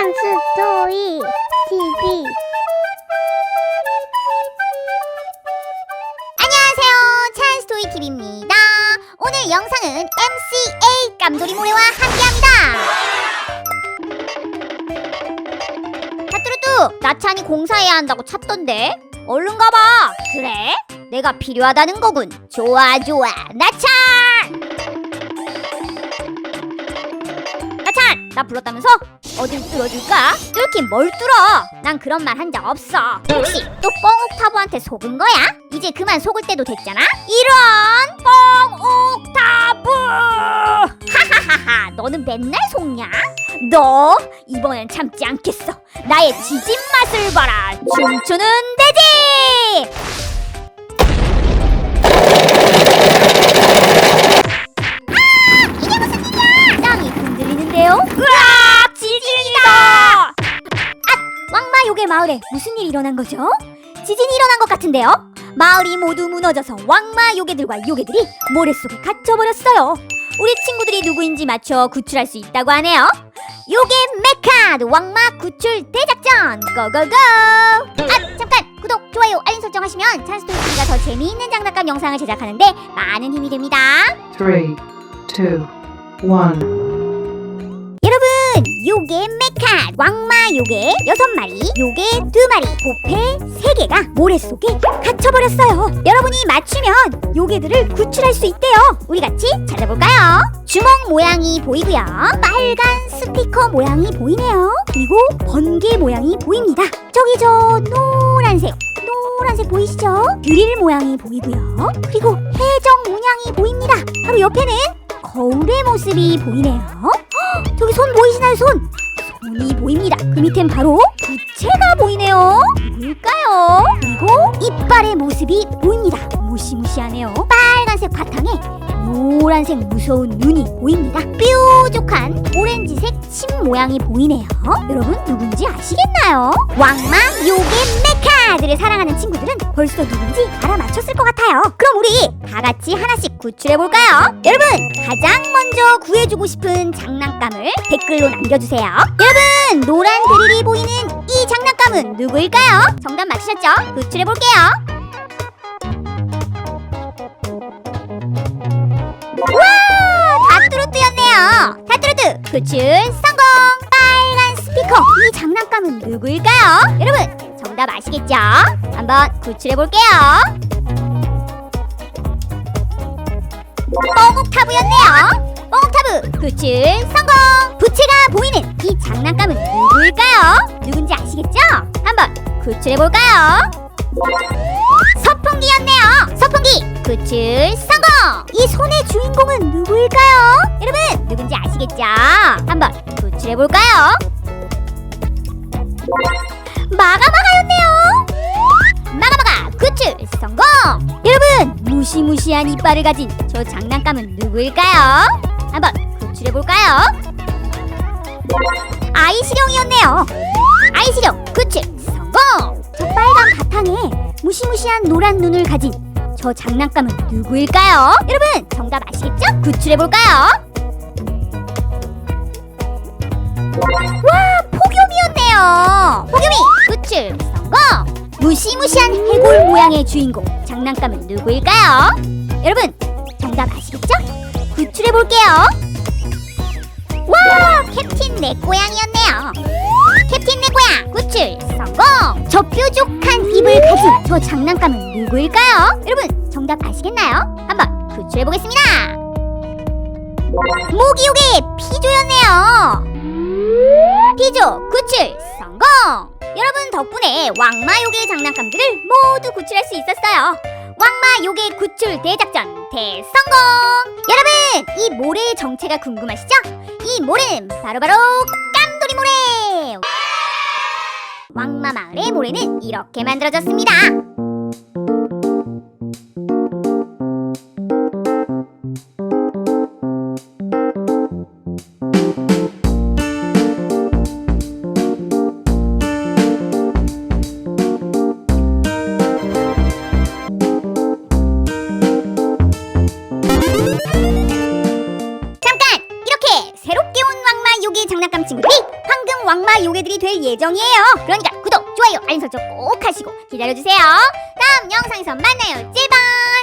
찬스토이 TV 안녕하세요. 찬스토이 TV입니다. 오늘 영상은 MCA 깜돌이 모래와 함께합니다. 핫뚜루뚜, 나찬이 공사해야 한다고 찾던데. 얼른 가봐. 그래? 내가 필요하다는 거군. 좋아, 좋아. 나찬! 나 불렀다면서? 어딜 뚫어줄까? 뚫긴 뭘 뚫어? 난 그런 말 한 적 없어. 혹시 또 뻥옥타브한테 속은 거야? 이제 그만 속을 때도 됐잖아? 이런 뻥옥타브! 하하하하, 너는 맨날 속냐? 너 이번엔 참지 않겠어. 나의 지진 맛을 봐라. 춤추는 돼지! 마을에 무슨 일이 일어난 거죠? 지진이 일어난 것 같은데요? 마을이 모두 무너져서 왕마 요괴들과 요괴들이 모래 속에 갇혀버렸어요. 우리 친구들이 누구인지 맞춰 구출할 수 있다고 하네요. 요괴 메카드 왕마 구출 대작전 고고고! 아 잠깐 구독 좋아요 알림 설정하시면 찬스토리가 더 재미있는 장난감 영상을 제작하는데 많은 힘이 됩니다. three, two, one. 요괴 메카 왕마 요괴 여섯 마리 요괴 두 마리 보페 세 개가 모래 속에 갇혀버렸어요. 여러분이 맞추면 요괴들을 구출할 수 있대요. 우리 같이 찾아볼까요? 주먹 모양이 보이고요. 빨간 스피커 모양이 보이네요. 그리고 번개 모양이 보입니다. 저기 저 노란색 노란색 보이시죠? 드릴 모양이 보이고요. 그리고 해적 문양이 보입니다. 바로 옆에는 거울의 모습이 보이네요. 헉, 저기 손 보이시나요 손? 손이 보입니다. 그 밑엔 바로 부채가 보이네요. 뭘까요? 그리고 이빨의 모습이 보입니다. 무시무시하네요. 빨간색 바탕에 노란색 무서운 눈이 보입니다. 뾰족한 오렌지색 침 모양이 보이네요. 여러분 누군지 아시겠나요? 왕마 요괴 메카들을 사랑하는 친구들은 벌써 누군지 그럼 우리 다 같이 하나씩 구출해볼까요? 여러분 가장 먼저 구해주고 싶은 장난감을 댓글로 남겨주세요. 여러분 노란 드릴이 보이는 이 장난감은 누구일까요? 정답 맞히셨죠? 구출해볼게요. 와 다뚜루뚜였네요. 다뚜루뚜 구출 성공! 빨간 스피커! 이 장난감은 누구일까요? 여러분 정답 아시겠죠? 한번 구출해볼게요 뻥옥타브였네요. 뻥옥타브 구출 성공! 부채가 보이는 이 장난감은 누구일까요? 누군지 아시겠죠? 한번 구출해 볼까요? 서풍기였네요. 서풍기! 구출 성공! 이 손의 주인공은 누구일까요? 여러분 누군지 아시겠죠? 한번 구출해 볼까요 마가마가였네요 무시무시한 이빨을 가진 저 장난감은 누구일까요 한번 구출해 볼까요 아이시룡이었네요 아이시룡 구출 성공 저 빨간 바탕에 무시무시한 노란 눈을 가진 저 장난감은 누구일까요? 여러분 정답 아시겠죠? 구출해 볼까요? 와 폭염이었네요 폭염이 구출 무시무시한 해골 모양의 주인공 장난감은 누구일까요? 여러분 정답 아시겠죠? 구출해 볼게요 와 캡틴 내 고양이였네요 캡틴 내 고양 구출 성공 저 뾰족한 입을 가진 저 장난감은 누구일까요? 여러분 정답 아시겠나요? 한번 구출해 보겠습니다 모기요괴 피조였네요 피조 구출 성공 여러분 덕분에 왕마 요괴 장난감들을 모두 구출할 수 있었어요. 왕마 요괴 구출 대작전 대성공! 여러분 이 모래의 정체가 궁금하시죠? 이 모래는 바로바로 깜돌이 모래! 왕마 마을의 모래는 이렇게 만들어졌습니다 새롭게 온 왕마 요괴 장난감 친구들이 황금 왕마 요괴들이 될 예정이에요. 그러니까 구독, 좋아요, 알림 설정 꼭 하시고 기다려주세요. 다음 영상에서 만나요. 제발.